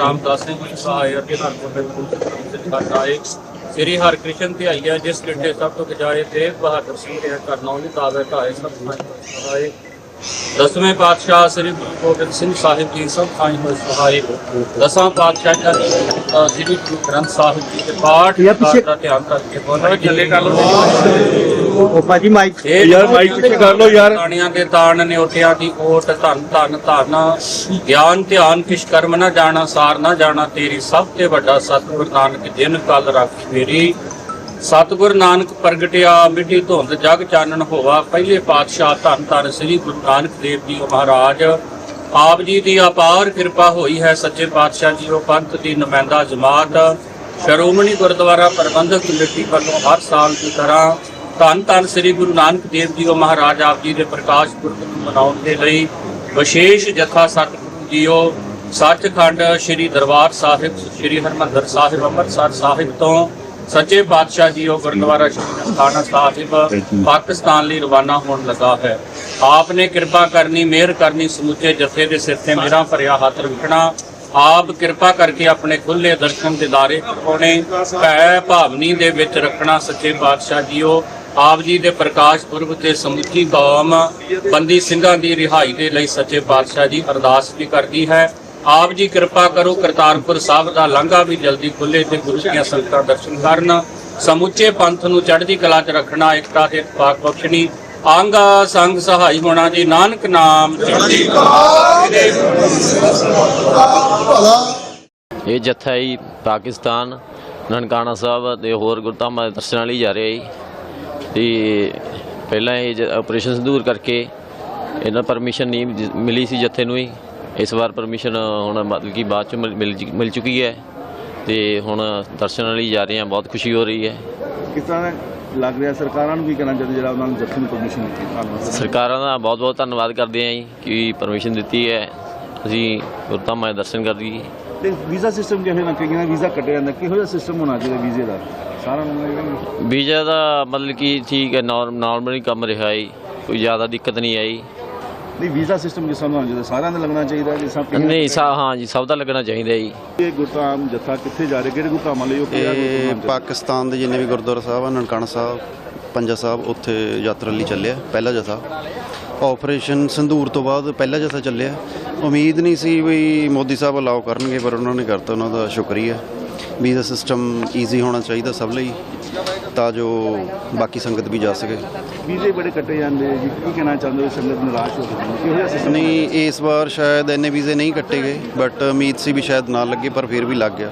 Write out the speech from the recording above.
ਰਾਮਦਾਸ ਸਿੰਘ ਜੀ ਸਹਾਇ ਅਤੇ ਹਰਗੋਬਿੰਦ ਸਿੰਘ ਆਏ। ਸ੍ਰੀ ਹਰਿਕ੍ਰਿਸ਼ਨ ਤੇ ਆਈਆ ਜਿਸ ਕਿੱਡੇ ਸਭ ਤੋਂ ਗਜਾਏ ਤੇਗ ਬਹਾਦਰ ਸਿੰਘ ਦੇ ਕਰਨੌਂ ਦੀ ਦਾਵੇ ਢਾਏ ਸਭ ਤੋਂ ਸਹਾਇ ਦਸਵੇਂ ਪਾਤਸ਼ਾਹ ਸ੍ਰੀ ਗੁਰੂ ਗੋਬਿੰਦ ਸਿੰਘ ਸਾਹਿਬ ਜੀ ਸਭ ਥਾਈਂ ਹੋਏ ਸਹਾਇ ਦਸਾਂ ਪਾਤਸ਼ਾਹਾਂ ਦੀ ਸ੍ਰੀ ਗੁਰੂ ਗ੍ਰੰਥ ਸਾਹਿਬ ਜੀ ਦੇ ਪਾਠ ਦਾ ਧਿਆਨ ਕਰਕੇ ਬੋਲੋ ਚੱਲੇ ਕਰ ਉਹ ਭਾਜੀ ਮਾਈਕ ਯਾਰ ਮਾਈਕ ਪਿੱਛੇ ਕਰ ਲਓ ਯਾਰ। ਤਾਣੀਆਂ ਦੇ ਤਾਣ ਨਿਉਟਿਆਂ ਦੀ ਓਟ ਧਨ ਧਨ ਧਨ। ਗਿਆਨ ਧਿਆਨ ਕਿਛ ਕਰਮ ਨਾ ਜਾਣਾ ਸਾਰ ਨਾ ਜਾਣਾ ਤੇਰੀ ਸਭ ਤੇ ਵੱਡਾ ਸਤਿਗੁਰ ਨਾਨਕ ਜਿਨ ਕਲ ਰੱਖੀ ਮੇਰੀ। ਸਤਿਗੁਰ ਨਾਨਕ ਪ੍ਰਗਟਿਆ ਮਿੱਟੀ ਧੁੰਦ ਜਗ ਚਾਨਣ ਹੋਵਾ ਪਹਿਲੇ ਪਾਤਸ਼ਾਹ ਧੰਨ ਧੰਨ ਸ੍ਰੀ ਗੁਰੂ ਨਾਨਕ ਦੇਵ ਜੀ ਮਹਾਰਾਜ। ਆਪ ਜੀ ਦੀ ਅਪਾਰ ਕਿਰਪਾ ਹੋਈ ਹੈ ਸੱਚੇ ਪਾਤਸ਼ਾਹ ਜੀ ਉਹ ਪੰਥ ਦੀ ਨੁਮਾਇੰਦਾ ਜਮਾਤ। ਸ਼੍ਰੋਮਣੀ ਗੁਰਦੁਆਰਾ ਪ੍ਰਬੰਧਕ ਕਮੇਟੀ ਵੱਲੋਂ ਹਰ ਸਾਲ ਦੀ ਤਰ੍ਹਾਂ ਧੰਨ ਧੰਨ ਸ੍ਰੀ ਗੁਰੂ ਨਾਨਕ ਦੇਵ ਜੀ ਉਹ ਮਹਾਰਾਜ ਆਪ ਜੀ ਦੇ ਪ੍ਰਕਾਸ਼ ਪੁਰਬ ਨੂੰ ਮਨਾਉਣ ਦੇ ਲਈ ਵਿਸ਼ੇਸ਼ ਜਥਾ ਸਤਿਗੁਰੂ ਜੀਓ, ਸੱਚਖੰਡ ਸ੍ਰੀ ਦਰਬਾਰ ਸਾਹਿਬ, ਸ੍ਰੀ ਹਰਮੰਦਰ ਸਾਹਿਬ, ਅੰਮ੍ਰਿਤਸਰ ਸਾਹਿਬ ਤੋਂ ਸੱਚੇ ਪਾਤਸ਼ਾਹ ਜੀ ਉਹ ਗੁਰਦੁਆਰਾ ਸ੍ਰੀ ਨਨਕਾਣਾ ਸਾਹਿਬ, ਪਾਕਿਸਤਾਨ ਲਈ ਰਵਾਨਾ ਹੋਣ ਲੱਗਾ ਹੈ। ਆਪ ਨੇ ਕਿਰਪਾ ਕਰਨੀ, ਮਿਹਰ ਕਰਨੀ, ਸਮੁੱਚੇ ਜਥੇ ਦੇ ਸਿਰ ਤੇ ਮੇਰਾ ਭਰਿਆ ਹੱਥ ਰੱਖਣਾ। ਆਪ ਕਿਰਪਾ ਕਰਕੇ ਆਪਣੇ ਖੁੱਲੇ ਦਰਸ਼ਨ ਦਿਦਾਰੇ ਕਰਵਾਉਣੇ ਭੈ ਭਾਵਨੀ ਦੇ ਵਿੱਚ ਰੱਖਣਾ ਸੱਚੇ ਪਾਤਸ਼ਾਹ ਜੀਓ। ਆਪ ਜੀ ਦੇ ਪ੍ਰਕਾਸ਼ ਪੁਰਬ ਤੇ ਸਮੁੱਚੀ ਕੌਮ ਬੰਦੀ ਸਿੰਘਾਂ ਦੀ ਰਿਹਾਈ ਦੇ ਲਈ ਸੱਚੇ ਪਾਤਸ਼ਾਹ ਜੀ ਅਰਦਾਸ ਵੀ ਕਰਦੀ ਹੈ। ਆਪ ਜੀ ਕਿਰਪਾ ਕਰੋ, ਕਰਤਾਰਪੁਰ ਸਾਹਿਬ ਦਾ ਲਾਂਘਾ ਵੀ ਜਲਦੀ ਖੁੱਲੇ ਤੇ ਗੁਰੂ ਦੀਆਂ ਸੰਗਤਾਂ ਦਰਸ਼ਨ ਕਰਨ। ਸਮੁੱਚੇ ਪੰਥ ਨੂੰ ਚੜ੍ਹਦੀ ਕਲਾ 'ਚ ਰੱਖਣਾ ਇਕਤਾ ਤੇ ਇਤਫਾਕ ਬਖਸ਼ਣੀ। ਆਂਗਾ ਸੰਗ ਸਹਾਈ ਹੋਣਾ ਜੀ, ਨਾਨਕ ਨਾਮ ਚੜ੍ਹਦੀ ਇਹ ਜੱਥਾ ਹੀ ਪਾਕਿਸਤਾਨ, ਨਨਕਾਣਾ ਸਾਹਿਬ ਤੇ ਹੋਰ ਗੁਰਧਾਮਾਂ ਦੇ ਦਰਸ਼ਨਾਂ ਲਈ ਜਾ ਰਿਹਾ ਜੀ। ਤੇ ਪਹਿਲਾਂ ਇਹ ਆਪਰੇਸ਼ਨ ਸੰਦੂਰ ਕਰਕੇ ਇਹਨਾਂ ਪਰਮਿਸ਼ਨ ਨਹੀਂ ਮਿਲੀ ਸੀ ਜੱਥੇ ਨੂੰ ਹੀ। ਇਸ ਵਾਰ ਪਰਮਿਸ਼ਨ ਹੁਣ ਮਤਲਬ ਕਿ ਬਾਅਦ ਚ ਮਿਲ- ਚੁੱਕੀ ਹੈ ਤੇ ਹੁਣ ਦਰਸ਼ਨਾਂ ਲਈ ਜਾ ਰਹੇ ਹਾਂ ਬਹੁਤ ਖੁਸ਼ੀ ਹੋ ਰਹੀ ਹੈ। ਕਿਸ ਤਰ੍ਹਾਂ ਲੱਗ ਰਿਹਾ? ਸਰਕਾਰਾਂ ਨੂੰ ਵੀ ਕਹਿਣਾ ਚਾਹੀਦਾ ਜਿਹੜਾ ਉਹਨਾਂ ਨੂੰ ਜੱਥੇ ਨੂੰ ਪਰਮਿਸ਼ਨ ਦਿੱਤੀ? ਧੰਨਵਾਦ ਸਰਕਾਰਾਂ ਦਾ ਬਹੁਤ ਬਹੁਤ ਧੰਨਵਾਦ ਕਰਦੇ ਹਾਂ ਜੀ ਕਿ ਪਰਮਿਸ਼ਨ ਦਿੱਤੀ ਹੈ। ਅਸੀਂ ਗੁਰਧਾਮਾਂ ਦੇ ਦਰਸ਼ਨ ਕਰ ਲਈਏ। ਤੇ ਵੀਜ਼ਾ ਸਿਸਟਮ ਕਿਹੋ ਜਿਹਾ ਕਈਆਂ ਦਾ ਵੀਜ਼ਾ ਕੱਟਿਆ ਜਾਂਦਾ। ਕਿਹੋ ਜਿਹਾ ਸਿਸਟਮ ਹੋਣਾ ਚਾਹੀਦਾ ਵੀਜ਼ੇ ਦਾ? ਸਾਰਾ ਨੂੰ ਵੀਜ਼ਾ ਦਾ ਮਤਲਬ ਕਿ ਠੀਕ ਹੈ ਨਾਰਮਲੀ ਕੰਮ ਰਿਹਾ ਹੈ ਕੋਈ ਜ਼ਿਆਦਾ ਦਿੱਕਤ ਨਹੀਂ ਆਈ। ਨਹੀਂ ਵੀਜ਼ਾ ਸਿਸਟਮ ਜਿਸ ਤਰ੍ਹਾਂ ਹੋਣਾ ਚਾਹੀਦਾ? ਸਾਰਿਆਂ ਦਾ ਲੱਗਣਾ ਚਾਹੀਦਾ ਜਿਸ ਤਰ੍ਹਾਂ ਕਈਆਂ- ਨਹੀਂ ਸਾ ਹਾਂ ਜੀ ਸਭ ਦਾ ਲੱਗਣਾ ਚਾਹੀਦਾ ਜੀ। ਇਹ ਗੁਰਧਾਮ ਜੱਥਾ ਕਿੱਥੇ ਜਾ ਰਿਹਾ? ਕਿਹੜੇ ਗੁਰਧਾਮਾਂ ਲਈ ਉਹ ਕਿਹੜਾ ਗੁਰਧਾਮ ਜਾ- ਪਾਕਿਸਤਾਨ ਦੇ ਜਿੰਨੇ ਵੀ ਗੁਰਦੁਆਰਾ ਸਾਹਿਬ ਆ ਨਨਕਾਣਾ ਸਾਹਿਬ ਪੰਜਾ ਸਾਹਿਬ ਉੱਥੇ ਯਾਤਰਾ ਲਈ ਚੱਲਿਆ ਪਹਿਲਾ ਜਥਾ। ਆਪਰੇਸ਼ਨ ਸੰਧੂਰ ਤੋਂ ਬਾਅਦ ਪਹਿਲਾ ਜਥਾ ਚੱਲਿਆ। ਉਮੀਦ ਨਹੀਂ ਸੀ ਵੀ ਮੋਦੀ ਸਾਹਿਬ ਅਲਾਉ ਕਰਨਗੇ ਪਰ ਉਹਨਾਂ ਨੇ ਕਰਤਾ ਉਹਨਾਂ ਦਾ ਸ਼ੁਕਰੀਆ। ਵੀਜ਼ਾ ਸਿਸਟਮ ਈਜ਼ੀ ਹੋਣਾ ਚਾਹੀਦਾ ਸਭ ਲਈ ਤਾਂ ਜੋ ਬਾਕੀ ਸੰਗਤ ਵੀ ਜਾ ਸਕੇ। ਵੀਜ਼ੇ ਬੜੇ ਕੱਟੇ ਜਾਂਦੇ ਜੀ ਕੀ ਕਹਿਣਾ ਚਾਹੁੰਦੇ ਹੋ ਸੰਗਤ ਨਿਰਾਸ਼ ਹੋ ਗਈ ਕਿਹੋ ਜਿਹਾ ਸਿਸਟਮ ਨਹੀਂ ਇਸ ਵਾਰ ਸ਼ਾਇਦ ਇੰਨੇ ਵੀਜ਼ੇ ਨਹੀਂ ਕੱਟੇ ਗਏ ਬਟ ਉਮੀਦ ਸੀ ਵੀ ਸ਼ਾਇਦ ਨਾ ਲੱਗੇ ਪਰ ਫਿਰ ਵੀ ਲੱਗ ਗਿਆ।